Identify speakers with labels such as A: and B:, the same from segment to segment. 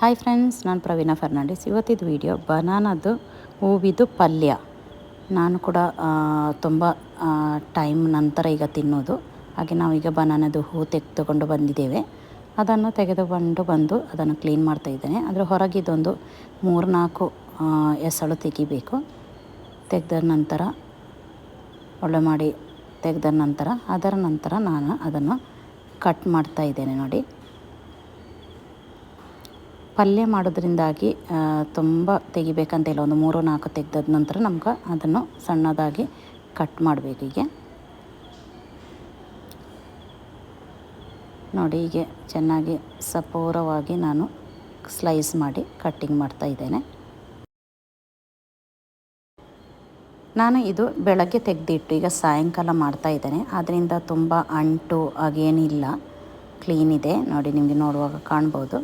A: Hi friends ನಾನು ಪ್ರವೀಣ ಫರ್ನಾಂಡಿಸ್. ಇವತ್ತಿದ್ದು ವಿಡಿಯೋ ಬನಾನದ್ದು ಹೂವಿದ್ದು ಪಲ್ಯ. ನಾನು ಕೂಡ ತುಂಬ ಟೈಮ್ ನಂತರ ಈಗ ತಿನ್ನೋದು. ಹಾಗೆ ನಾವೀಗ ಬನಾನದ್ದು ಹೂ ತೆಗೆದುಕೊಂಡು ಬಂದಿದ್ದೇವೆ. ಅದನ್ನು ತೆಗೆದುಕೊಂಡು ಬಂದು ಅದನ್ನು ಕ್ಲೀನ್ ಮಾಡ್ತಾ ಇದ್ದೇನೆ. ಅದರ ಹೊರಗಿದೊಂದು ಮೂರು ನಾಲ್ಕು ಎಸಳು ತೆಗಿಬೇಕು. ತೆಗೆದ ನಂತರ, ಒಳ್ಳೆ ಮಾಡಿ ತೆಗೆದ ನಂತರ, ಅದರ ನಂತರ ನಾನು ಅದನ್ನು ಕಟ್ ಮಾಡ್ತಾ ಇದ್ದೇನೆ ನೋಡಿ. ಪಲ್ಯ ಮಾಡೋದ್ರಿಂದಾಗಿ ತುಂಬ ತೆಗಿಬೇಕಂತ ಇಲ್ಲ ಒಂದು ಮೂರು, ನಾಲ್ಕು ತೆಗೆದ ನಂತರ ನಮ್ಗೆ ಅದನ್ನು ಸಣ್ಣದಾಗಿ ಕಟ್ ಮಾಡಬೇಕು ಹೀಗೆ. ನೋಡಿ, ಹೀಗೆ ಚೆನ್ನಾಗಿ ಸಪೂರವಾಗಿ ನಾನು ಸ್ಲೈಸ್ ಮಾಡಿ ಕಟ್ಟಿಂಗ್ ಮಾಡ್ತಾ ಇದ್ದೇನೆ. ನಾನು ಇದು ಬೆಳಗ್ಗೆ ತೆಗೆದಿಟ್ಟು ಈಗ ಸಾಯಂಕಾಲ ಮಾಡ್ತಾ ಇದ್ದೇನೆ. ಅದರಿಂದ ತುಂಬ ಅಂಟು, ಹಾಗೇನಿಲ್ಲ. ಕ್ಲೀನ್ ಇದೆ. ನೋಡಿ, ನಿಮಗೆ ನೋಡುವಾಗ ಕಾಣ್ಬೋದು.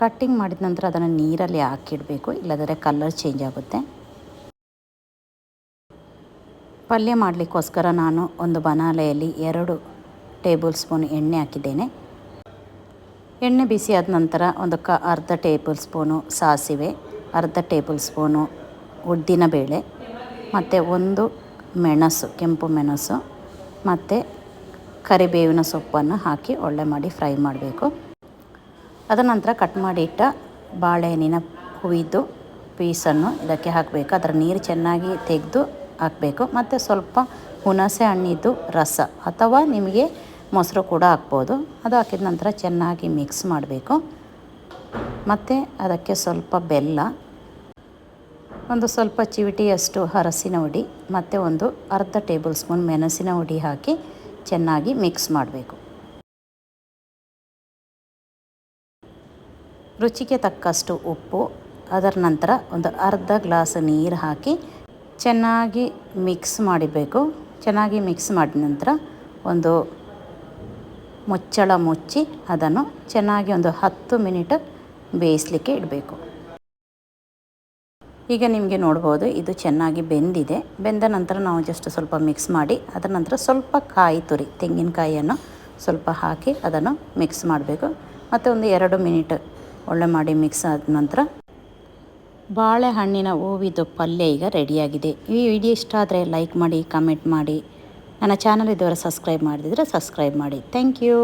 A: ಕಟ್ಟಿಂಗ್ ಮಾಡಿದ ನಂತರ ಅದನ್ನು ನೀರಲ್ಲಿ ಹಾಕಿಡಬೇಕು, ಇಲ್ಲದರೆ ಕಲರ್ ಚೇಂಜ್ ಆಗುತ್ತೆ. ಪಲ್ಯ ಮಾಡಲಿಕ್ಕೋಸ್ಕರ ನಾನು ಒಂದು ಬನಾಲೆಯಲ್ಲಿ ಎರಡು ಟೇಬಲ್ ಸ್ಪೂನ್ ಎಣ್ಣೆ ಹಾಕಿದ್ದೇನೆ. ಎಣ್ಣೆ ಬಿಸಿ ಆದ ನಂತರ ಒಂದು ಕ, ಅರ್ಧ ಟೇಬಲ್ ಸ್ಪೂನು ಸಾಸಿವೆ, ಅರ್ಧ ಟೇಬಲ್ ಸ್ಪೂನು ಉದ್ದಿನ ಬೇಳೆ, ಮತ್ತು ಒಂದು ಮೆಣಸು, ಕೆಂಪು ಮೆಣಸು, ಮತ್ತು ಕರಿಬೇವಿನ ಸೊಪ್ಪನ್ನು ಹಾಕಿ ಒಳ್ಳೆ ಮಾಡಿ ಫ್ರೈ ಮಾಡಬೇಕು. ಅದ ನಂತರ ಕಟ್ ಮಾಡಿ ಇಟ್ಟ ಬಾಳೆಹಣ್ಣಿನ ಹುಯ್ದು ಪೀಸನ್ನು ಇದಕ್ಕೆ ಹಾಕಬೇಕು. ಅದರ ನೀರು ಚೆನ್ನಾಗಿ ತೆಗೆದು ಹಾಕಬೇಕು. ಮತ್ತು ಸ್ವಲ್ಪ ಹುಣಸೆ ಹಣ್ಣಿದ್ದು ರಸ ಅಥವಾ ನಿಮಗೆ ಮೊಸರು ಕೂಡ ಹಾಕ್ಬೋದು. ಅದು ಹಾಕಿದ ನಂತರ ಚೆನ್ನಾಗಿ ಮಿಕ್ಸ್ ಮಾಡಬೇಕು. ಮತ್ತು ಅದಕ್ಕೆ ಸ್ವಲ್ಪ ಬೆಲ್ಲ, ಒಂದು ಸ್ವಲ್ಪ ಚಿವಿಟಿಯಷ್ಟು ಹರಸಿನ ಹುಡಿ, ಮತ್ತು ಒಂದು ಅರ್ಧ ಟೇಬಲ್ ಸ್ಪೂನ್ ಮೆಣಸಿನ ಹುಡಿ ಹಾಕಿ ಚೆನ್ನಾಗಿ ಮಿಕ್ಸ್ ಮಾಡಬೇಕು. ರುಚಿಗೆ ತಕ್ಕಷ್ಟು ಉಪ್ಪು, ಅದರ ನಂತರ ಒಂದು ಅರ್ಧ ಗ್ಲಾಸ್ ನೀರು ಹಾಕಿ ಚೆನ್ನಾಗಿ ಮಿಕ್ಸ್ ಮಾಡಬೇಕು. ಚೆನ್ನಾಗಿ ಮಿಕ್ಸ್ ಮಾಡಿದ ನಂತರ ಒಂದು ಮುಚ್ಚಳ ಮುಚ್ಚಿ ಅದನ್ನು ಚೆನ್ನಾಗಿ ಒಂದು ಹತ್ತು ಮಿನಿಟ್ ಬೇಯಿಸಲಿಕ್ಕೆ ಇಡಬೇಕು. ಈಗ ನಿಮಗೆ ನೋಡ್ಬೋದು ಇದು ಚೆನ್ನಾಗಿ ಬೆಂದಿದೆ. ಬೆಂದ ನಂತರ ನಾವು ಜಸ್ಟ್ ಸ್ವಲ್ಪ ಮಿಕ್ಸ್ ಮಾಡಿ ಅದರ ನಂತರ ಸ್ವಲ್ಪ ಕಾಯಿ ತುರಿ, ತೆಂಗಿನಕಾಯಿಯನ್ನು ಸ್ವಲ್ಪ ಹಾಕಿ ಅದನ್ನು ಮಿಕ್ಸ್ ಮಾಡಬೇಕು. ಮತ್ತು ಒಂದು ಎರಡು ಮಿನಿಟ್ ಒಳ್ಳೆ ಮಾಡಿ ಮಿಕ್ಸ್ ಆದ ನಂತರ ಬಾಳೆಹಣ್ಣಿನ ಹೂವಿದ್ದು ಪಲ್ಯ ಈಗ ರೆಡಿಯಾಗಿದೆ ಈ ವಿಡಿಯೋ ಇಷ್ಟ ಆದರೆ ಲೈಕ್ ಮಾಡಿ ಕಮೆಂಟ್ ಮಾಡಿ. ನನ್ನ ಚಾನಲ್ ಇದ್ದವರು ಸಬ್ಸ್ಕ್ರೈಬ್ ಮಾಡಿದರೆ ಸಬ್ಸ್ಕ್ರೈಬ್ ಮಾಡಿ. Thank you